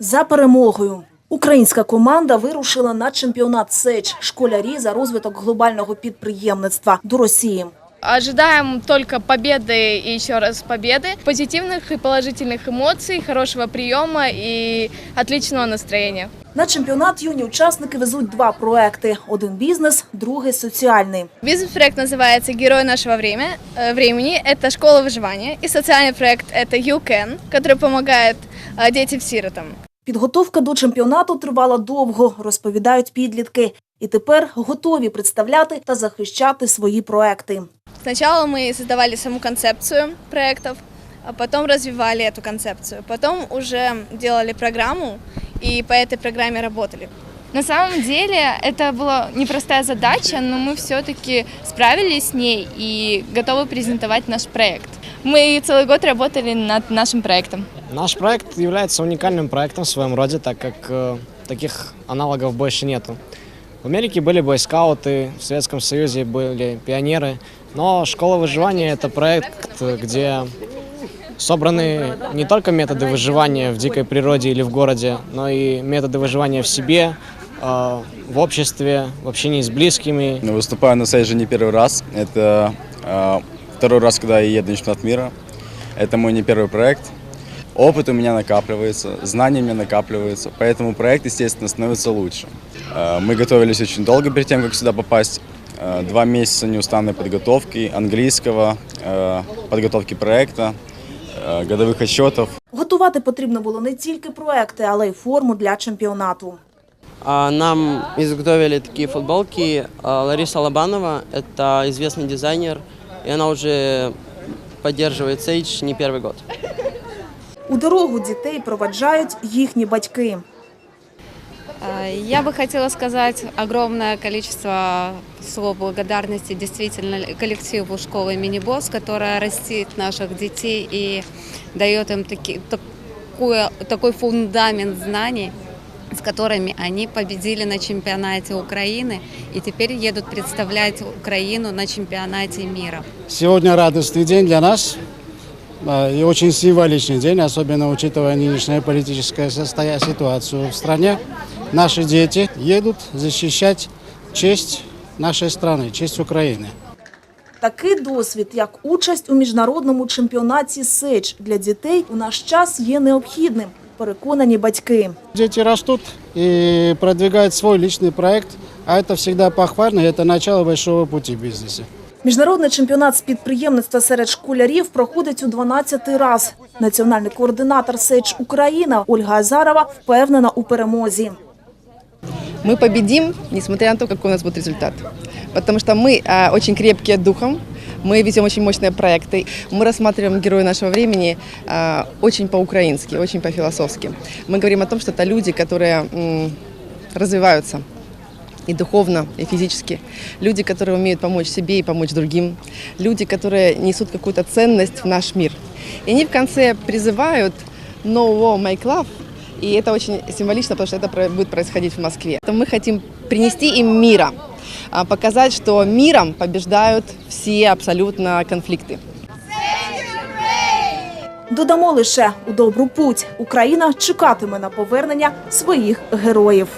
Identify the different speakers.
Speaker 1: За перемогою. Українська команда вирушила на чемпіонат СЕЧ школярі за розвиток глобального підприємництва до Росії.
Speaker 2: Ожидаем только победы и еще раз победы, позитивных и положительных эмоций, хорошего приема и отличного настроения.
Speaker 1: На чемпіонат юні учасники везуть два проекти: один бізнес, другий соціальний.
Speaker 2: Бизнес-проект называется «Герой нашего время, э, времени». Это школа выживания. И социальный проект – это «You Can», который помогает э, детям-сиротам.
Speaker 1: Підготовка до чемпіонату тривала довго, розповідають підлітки, і тепер готові представляти та захищати свої проекти.
Speaker 2: Сначала мы создавали саму концепцию проектов, а потом развивали эту концепцию. Потом уже делали программу и по этой программе работали.
Speaker 3: На самом деле это была непростая задача, но мы все-таки справились с ней и готовы презентовать наш проект. Мы целый год работали над нашим проектом.
Speaker 4: Наш проект является уникальным проектом в своем роде, так как э, таких аналогов больше нету. В Америке были бойскауты, в Советском Союзе были пионеры, но школа выживания это проект, где собраны не только методы выживания в дикой природе или в городе, но и методы выживания в себе, э, в обществе, в общении с близкими,
Speaker 5: Ну, Выступаю на сейже не первый раз. Это э, второй раз, когда я еду на чемпионат мира. Это мой не первый проект. Опыт у меня накапливается, знания у меня накапливаются, поэтому проект, естественно, становится лучше. Э, мы готовились очень долго перед тем, как сюда попасть. Два месяца неустанной подготовки английского, подготовки проекта, э, годовых отчетов.
Speaker 1: Готувати потрібно було не тільки проекти, але й форму для чемпіонату.
Speaker 6: А, Нам изготовили такие футболки. А, Лариса Лобанова – это известный дизайнер, и она уже поддерживает Сейдж не первый год.
Speaker 1: У дорогу дітей проваджають їхні батьки.
Speaker 7: А, Я бы хотела сказать огромное количество слов благодарности действительно коллективу школы имени БОС, которая растит наших детей и дает им таки, такое, такой фундамент знаний, с которыми они победили на чемпионате Украины и теперь едут представлять Украину на чемпионате мира.
Speaker 8: Сегодня радостный день для нас а, и очень символичный день, особенно учитывая нынешнюю политическую состоя- ситуацию в стране. Наши дети едут защищать честь нашей страны, честь Украины.
Speaker 1: Такий досвід, як участь у міжнародному чемпіонаті СЕЧ для дітей у наш час є необхідним, переконані батьки.
Speaker 8: Дети растут и продвигают свой личный проект, а это всегда похвально, и это начало большого пути в бизнесе.
Speaker 1: Міжнародний чемпіонат з підприємництва серед школярів проходить у 12-й раз. Національний координатор СЕЧ Україна Ольга Азарова впевнена у перемозі.
Speaker 9: Мы победим, несмотря на то, какой у нас будет результат. Потому что мы а, очень крепкие духом, мы везем очень мощные проекты. Мы рассматриваем героя нашего времени а, очень по-украински, очень по-философски. Мы говорим о том, что это люди, которые м, развиваются и духовно, и физически. Люди, которые умеют помочь себе и помочь другим. Люди, которые несут какую-то ценность в наш мир. И они в конце призывают «No war, make love», и это очень символично, потому что это про- будет происходить в Москве. То Мы хотим принести им мира, а, показать, что миром побеждают все абсолютно конфликты.
Speaker 1: Додамо лише у добру путь. Україна чекатиме на повернення своїх героїв.